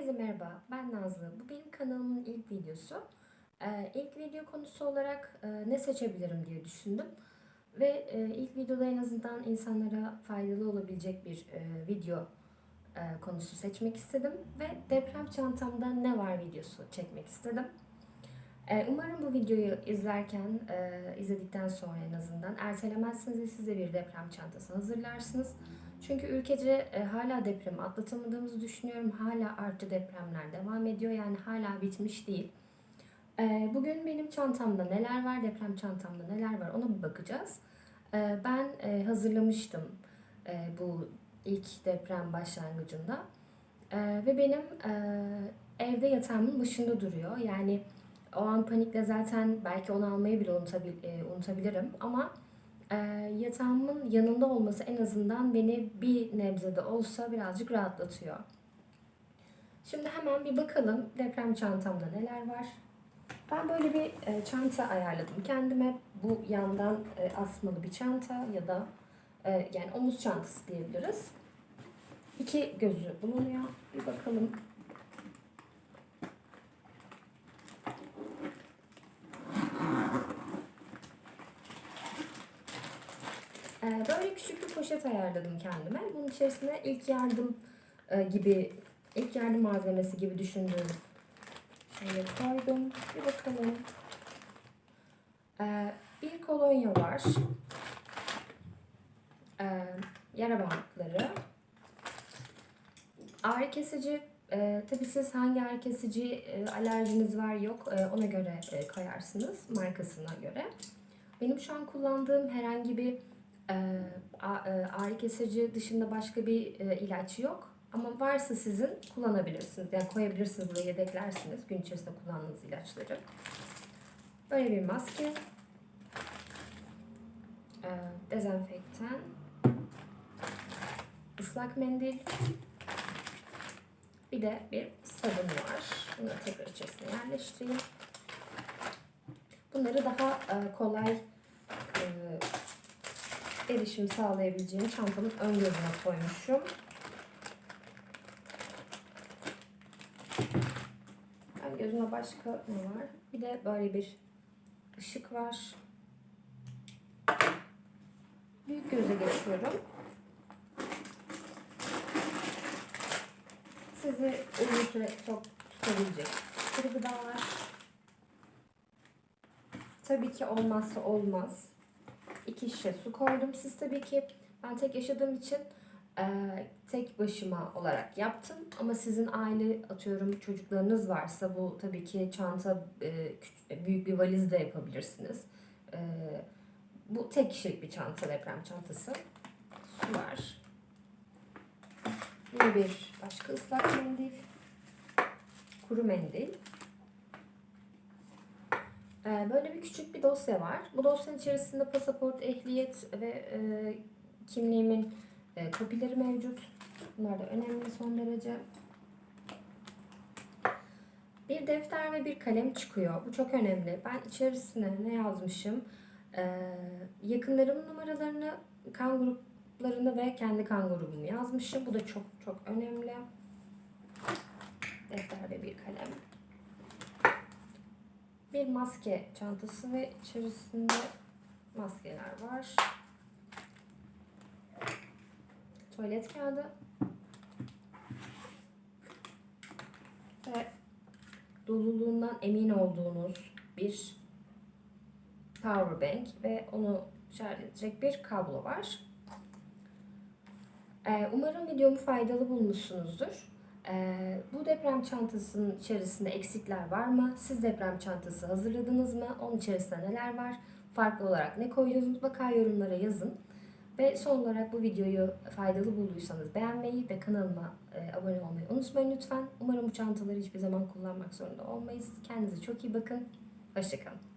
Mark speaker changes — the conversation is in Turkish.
Speaker 1: Herkese merhaba, ben Nazlı. Bu benim kanalımın ilk videosu. Ee, ilk video konusu olarak e, ne seçebilirim diye düşündüm. Ve e, ilk videoda en azından insanlara faydalı olabilecek bir e, video e, konusu seçmek istedim. Ve deprem çantamda ne var videosu çekmek istedim. E, umarım bu videoyu izlerken, e, izledikten sonra en azından ertelemezsiniz ve siz de bir deprem çantası hazırlarsınız. Çünkü ülkece e, hala depremi atlatamadığımızı düşünüyorum. Hala artı depremler devam ediyor. Yani hala bitmiş değil. E, bugün benim çantamda neler var, deprem çantamda neler var ona bir bakacağız. E, ben e, hazırlamıştım e, bu ilk deprem başlangıcında. E, ve benim e, evde yatağımın başında duruyor. Yani o an panikle zaten belki onu almayı bile unutabil, e, unutabilirim ama e, yatağımın yanında olması en azından beni bir nebze de olsa birazcık rahatlatıyor. Şimdi hemen bir bakalım deprem çantamda neler var. Ben böyle bir e, çanta ayarladım kendime. Bu yandan e, asmalı bir çanta ya da e, yani omuz çantası diyebiliriz. İki gözü bulunuyor. Bir bakalım. Böyle küçük bir poşet ayarladım kendime. Bunun içerisine ilk yardım e, gibi, ilk yardım malzemesi gibi düşündüğüm şeyleri koydum. Bir bakalım. Ee, Bir kolonya var. Ee, Yara bantları. Ağrı kesici. E, tabii siz hangi ağrı kesici e, alerjiniz var yok e, ona göre e, koyarsınız markasına göre. Benim şu an kullandığım herhangi bir e, e, ağrı kesici dışında başka bir e, ilaç yok. Ama varsa sizin kullanabilirsiniz. Yani koyabilirsiniz buraya yedeklersiniz gün içerisinde kullandığınız ilaçları. Böyle bir maske. E, dezenfektan. ıslak mendil. Bir de bir sabun var. Bunu tekrar içerisine yerleştireyim. Bunları daha e, kolay e, erişim sağlayabileceğim çantamın ön gözüne koymuşum. Ön gözüne başka ne var? Bir de böyle bir ışık var. Büyük göze geçiyorum. Sizi uzun süre tok tutabilecek kuru gıdalar. Tabii ki olmazsa olmaz iki şişe su koydum. Siz tabii ki ben tek yaşadığım için e, tek başıma olarak yaptım. Ama sizin aile atıyorum çocuklarınız varsa bu tabii ki çanta e, küç- büyük bir valiz de yapabilirsiniz. E, bu tek kişilik bir çanta deprem çantası. Su var. Yine bir başka ıslak mendil. Kuru mendil. Ee, Böyle bir küçük bir dosya var. Bu dosyanın içerisinde pasaport, ehliyet ve e, kimliğimin e, kopileri mevcut. Bunlar da önemli son derece. Bir defter ve bir kalem çıkıyor. Bu çok önemli. Ben içerisine ne yazmışım? Ee, yakınlarımın numaralarını, kan gruplarını ve kendi kan grubumu yazmışım. Bu da çok çok önemli. Defter ve bir kalem bir maske çantası ve içerisinde maskeler var. Tuvalet kağıdı. Ve doluluğundan emin olduğunuz bir power bank ve onu şarj edecek bir kablo var. Ee, Umarım videomu faydalı bulmuşsunuzdur. Ee, bu deprem çantasının içerisinde eksikler var mı? Siz deprem çantası hazırladınız mı? Onun içerisinde neler var? Farklı olarak ne koydunuz? Mutlaka yorumlara yazın. Ve son olarak bu videoyu faydalı bulduysanız beğenmeyi ve kanalıma e, abone olmayı unutmayın lütfen. Umarım bu çantaları hiçbir zaman kullanmak zorunda olmayız. Kendinize çok iyi bakın. Hoşçakalın.